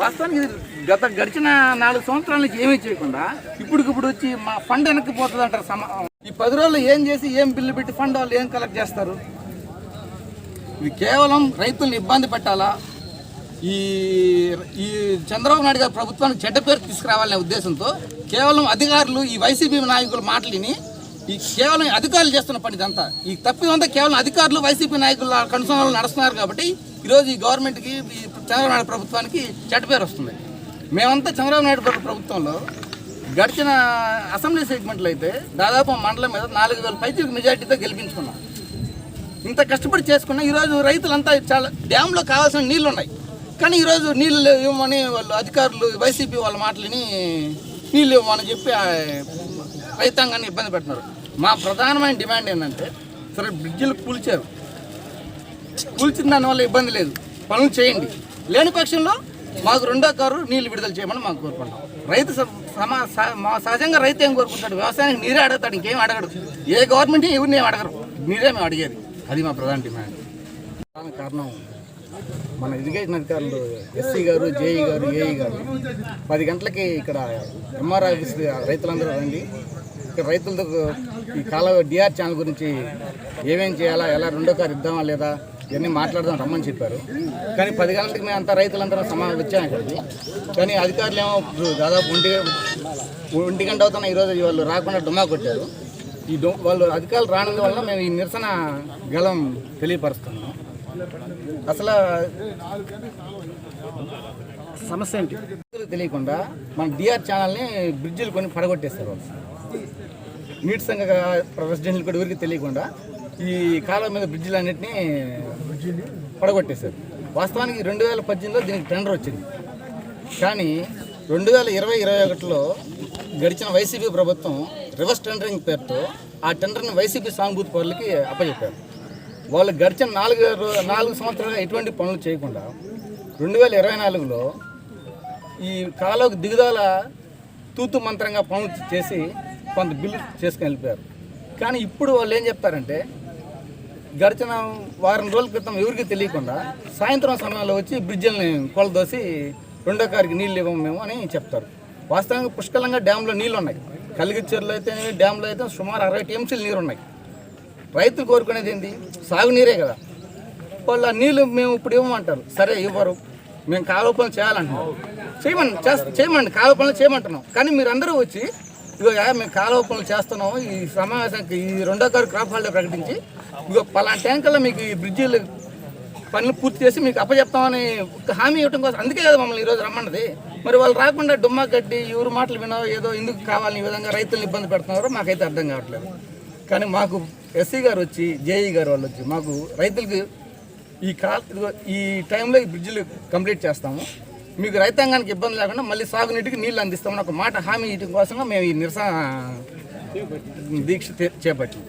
వాస్తవానికి గత గడిచిన నాలుగు సంవత్సరాల నుంచి ఏమీ చేయకుండా ఇప్పటికిప్పుడు వచ్చి మా ఫండ్ వెనక్కిపోతుంది అంటారు సమా ఈ పది రోజులు ఏం చేసి ఏం బిల్లు పెట్టి ఫండ్ వాళ్ళు ఏం కలెక్ట్ చేస్తారు? ఇది కేవలం రైతుల్ని ఇబ్బంది పెట్టాలా? ఈ ఈ చంద్రబాబు నాయుడు గారి ప్రభుత్వానికి చెడ్డ పేరు తీసుకురావాలనే ఉద్దేశంతో కేవలం అధికారులు ఈ వైసీపీ నాయకుల మాటలిని ఈ కేవలం అధికారులు చేస్తున్న పని ఇదంతా. ఈ తప్పిదంతా కేవలం అధికారులు వైసీపీ నాయకుల కనుసంలో నడుస్తున్నారు కాబట్టి ఈరోజు ఈ గవర్నమెంట్కి ఈ చంద్రబాబు నాయుడు ప్రభుత్వానికి చెడ్డ పేరు వస్తుంది. మేమంతా చంద్రబాబు నాయుడు ప్రభుత్వంలో గడిచిన అసెంబ్లీ సెగ్మెంట్లు అయితే దాదాపు మండలం మీద నాలుగు వేల పైకి మెజార్టీతో గెలిపించుకున్నాం. ఇంత కష్టపడి చేసుకున్నా ఈరోజు రైతులంతా చాలా డ్యాంలో కావాల్సిన నీళ్ళు ఉన్నాయి కానీ ఈరోజు నీళ్ళు ఇవ్వమని వాళ్ళు అధికారులు వైసీపీ వాళ్ళ మాటలని నీళ్ళు ఇవ్వమని చెప్పి రైతాంగాన్ని ఇబ్బంది పెడుతున్నారు. మా ప్రధానమైన డిమాండ్ ఏంటంటే సరే బ్రిడ్జిలు కూల్చారు. కూల్చిన దానివల్ల ఇబ్బంది లేదు. పనులు చేయండి. లేని పక్షంలో మాకు రెండో కారు నీళ్ళు విడుదల చేయమని మాకు కోరుకుంటాం. రైతు స- సమా మా సహజంగా రైతు ఏం కోరుకుంటాడు? వ్యవసాయానికి నీరే అడుగుతాడు ఇంకేం అడగడు. ఏ గవర్నమెంట్ ఎవరిని ఏం అడగరు. నీరే మేము అడిగేది. అది మా ప్రధాన డిమాండ్. ప్రధాన కారణం మన ఎడ్యుకేషన్ అధికారులు ఎస్సీ గారు జేఈ గారు ఏఈ గారు. పది గంటలకి ఇక్కడ ఎంఆర్ ఆఫీస్ రైతులందరూ రండి. ఇక్కడ రైతులతో ఈ కాలవ డిఆర్ ఛానల్ గురించి ఏమేం చేయాలా ఎలా రెండో కారు ఇద్దామా లేదా? ఇవన్నీ మాట్లాడదాం రమ్మని చెప్పారు. కానీ పది గంటలకి మేము అంతా రైతులందరం సమావేశం వచ్చాం ఇక్కడికి. కానీ అధికారులు ఏమో దాదాపు ఒంటి ఒంటి గంట అవుతున్న ఈరోజు వాళ్ళు రాకుండా డుమ్మా కొట్టారు. ఈ డొ వాళ్ళు అధికారులు రానందు వల్ల మేము ఈ నిరసన గలం తెలియపరుస్తున్నాం. అసలు సమస్య ఏంటి? తెలియకుండా మన డిఆర్ ఛానల్ని బ్రిడ్జిలు కొన్ని పడగొట్టేస్తారు వాళ్ళు. నీటి సంఘ ప్రెసిడెంట్లు కూడా ఎవరికి తెలియకుండా ఈ కాలం మీద బ్రిడ్జిలు అన్నింటినీ పడగొట్టేశారు. వాస్తవానికి రెండు వేల పద్దెనిమిదిలో దీనికి టెండర్ వచ్చింది. కానీ రెండు వేల ఇరవై ఇరవై ఒకటిలో గడిచిన వైసీపీ ప్రభుత్వం రివర్స్ టెండరింగ్ పేరుతో ఆ టెండర్ని వైసీపీ సానుభూతి పనులకి అప్పచెప్పారు. వాళ్ళు గడిచిన నాలుగు నాలుగు సంవత్సరాలు ఎటువంటి పనులు చేయకుండా రెండు వేల ఇరవై నాలుగులో ఈ కాలోకి దిగుదల తూతు మంత్రంగా పనులు చేసి కొంత బిల్లు చేసుకుని వెళ్ళిపోయారు కానీ ఇప్పుడు వాళ్ళు ఏం చెప్తారంటే గడిచిన వారం రోజుల క్రితం ఎవరికి తెలియకుండా సాయంత్రం సమయంలో వచ్చి బ్రిడ్జిల్ని కొలదోసి రెండో కారికి నీళ్ళు ఇవ్వము మేము అని చెప్తారు. వాస్తవంగా పుష్కలంగా డ్యాంలో నీళ్ళు ఉన్నాయి కలిగిచ్చేరులో అయితే డ్యాంలో అయితే సుమారు అరవై టీఎంసీలు నీరు ఉన్నాయి రైతులు కోరుకునేది ఏంటి సాగునీరే కదా. వాళ్ళు ఆ నీళ్ళు మేము ఇప్పుడు ఇవ్వమంటారు. సరే ఇవ్వరు. మేము కాలువ పనులు చేయాలంటున్నాం చేయమని చేస్తా చేయమండి. కాలువ పనులు చేయమంటున్నాం. కానీ మీరు అందరూ వచ్చి ఇగో యా, మేము కాలువ పనులు చేస్తున్నాం ఈ సమావేశానికి ఈ రెండో కారు క్రాప్ హాలిడే ప్రకటించి ఇగో పలానా ట్యాంకర్లో మీకు ఈ బ్రిడ్జిలు పనులు పూర్తి చేసి మీకు అప్పచెప్తామని ఒక హామీ ఇవ్వడం కోసం అందుకే కదా మమ్మల్ని ఈరోజు రమ్మన్నది మరి వాళ్ళు రాకుండా డుమ్మా కట్టి ఎవరు మాటలు వినో ఏదో ఎందుకు కావాలని ఈ విధంగా రైతులను ఇబ్బంది పెడుతున్నారో మాకైతే అర్థం కావట్లేదు. కానీ మాకు ఎస్సీ గారు వచ్చి జేఈ గారు వాళ్ళు వచ్చి మాకు రైతులకు ఈ కా ఈ టైంలో ఈ బ్రిడ్జిలు కంప్లీట్ చేస్తాము. మీకు రైతాంగానికి ఇబ్బంది లేకుండా మళ్ళీ సాగునీటికి నీళ్ళు అందిస్తామని ఒక మాట హామీ ఇవ్వడం కోసంగా మేము ఈ నిరసన దీక్ష చే- చేపట్టాం